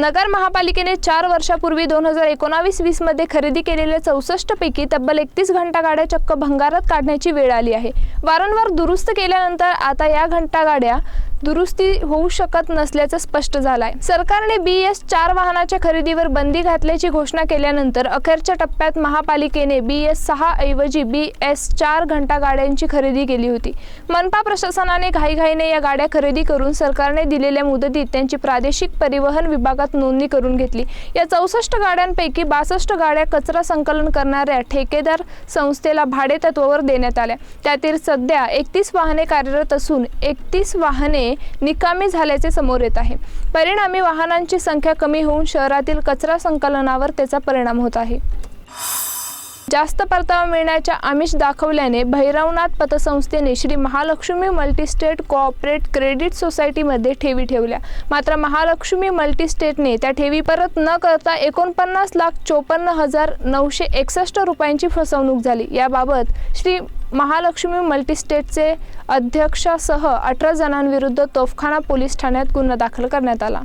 नगर महापालिकेने चार वर्षापूर्वी दोन हजार एकोणावीस वीसमध्ये खरेदी केलेल्या चौसष्ट पैकी तब्बल एकतीस घंटा गाड्या चक्क भंगारात काढण्याची वेळ आली आहे. वारंवार दुरुस्त केल्यानंतर आता या घंटा गाड्या दुरुस्ती होऊ शकत नसल्याचं स्पष्ट झालं आहे सरकारने बी एस चार वाहनाच्या खरेदीवर बंदी घातल्याची घोषणा केल्यानंतर अखेरच्या टप्प्यात महापालिकेने बी एस सहा ऐवजी बी एस चार घंटा गाड्यांची खरेदी केली होती. मनपा प्रशासनाने घाईघाईने या गाड्या खरेदी करून सरकारने दिलेल्या मुदतीत त्यांची प्रादेशिक परिवहन विभागात नोंदणी करून घेतली. या चौसष्ट गाड्यांपैकी बासष्ट गाड्या कचरा संकलन करणाऱ्या ठेकेदार संस्थेला भाडेतत्वावर देण्यात आल्या. त्यातील सध्या एकतीस वाहने कार्यरत असून एकतीस वाहने निकामी झाल्याचे समोर येत आहे. परिणामी वाहनांची संख्या कमी होऊन शहरातील कचरा संकलनावर त्याचा परिणाम होत आहे. जास्त परतावा मिळण्याच्या आमिष दाखवल्याने Bhairavnath पतसंस्थेने Shri Mahalakshmi multistate cooperate credit सोसायटीमध्ये ठेवी ठेवल्या. मात्र महालक्ष्मी मल्टीस्टेटने त्या ठेवी परत न करता एकोणपन्नास लाख चोपन्न हजार नऊशे एकसष्ट रुपयांची फसवणूक झाली. याबाबत श्री महालक्ष्मी मल्टीस्टेटचे अध्यक्षासह अठरा जणांविरुद्ध तोफखाना पोलीस ठाण्यात गुन्हा दाखल करण्यात आला.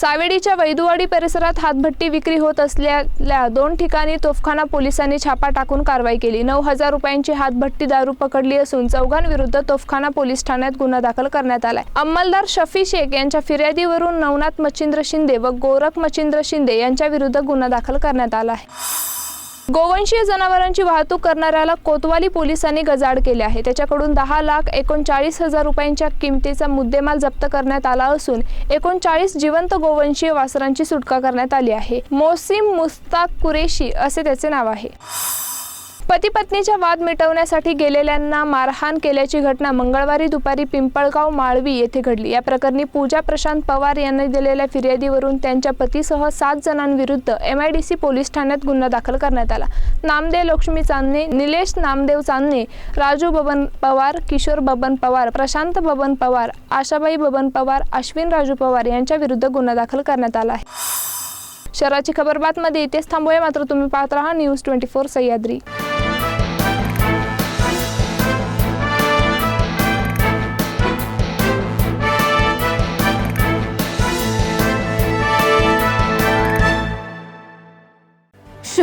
सावेडीच्या वैदुवाडी परिसरात हातभट्टी विक्री होत असलेल्या दोन ठिकाणी तोफखाना पोलिसांनी छापा टाकून कारवाई केली. नऊ हजार रुपयांची हातभट्टी दारू पकडली असून चौघांविरुद्ध तोफखाना पोलीस ठाण्यात गुन्हा दाखल करण्यात आलाय. अंमलदार शफी शेख यांच्या फिर्यादीवरून नवनाथ मच्छिंद्र शिंदे व गोरख मच्छिंद्र शिंदे यांच्या विरुद्ध गुन्हा दाखल करण्यात आला आहे. गोवंशीय जनावरांची वाहतूक करणाऱ्याला कोतवाली पोलिसांनी गजाड केले आहे. त्याच्याकडून दहा लाख एकोणचाळीस हजार रुपयांच्या किमतीचा मुद्देमाल जप्त करण्यात आला असून एकोणचाळीस जिवंत गोवंशीय वासरांची सुटका करण्यात आली आहे. मोसिम मुस्ताक कुरेशी असे त्याचे नाव आहे. पती पत्नीच्या वाद मिटवण्यासाठी गेलेल्यांना मारहाण केल्याची घटना मंगळवारी दुपारी पिंपळगाव माळवी येथे घडली. या प्रकरणी पूजा प्रशांत पवार यांनी दिलेल्या फिर्यादीवरून त्यांच्या पतीसह सात जणांविरुद्ध एम आय डी सी पोलीस ठाण्यात गुन्हा दाखल करण्यात आला. नामदेव लक्ष्मी चांदणे निलेश नामदेव चांदणे राजू बबन पवार किशोर बबन पवार प्रशांत बबन पवार आशाबाई बबन पवार अश्विन राजू पवार यांच्या विरुद्ध गुन्हा दाखल करण्यात आला आहे. शहराची खबरबातमध्ये इथेच थांबूया. मात्र तुम्ही पाहत राहा न्यूज ट्वेंटी फोर सह्याद्री.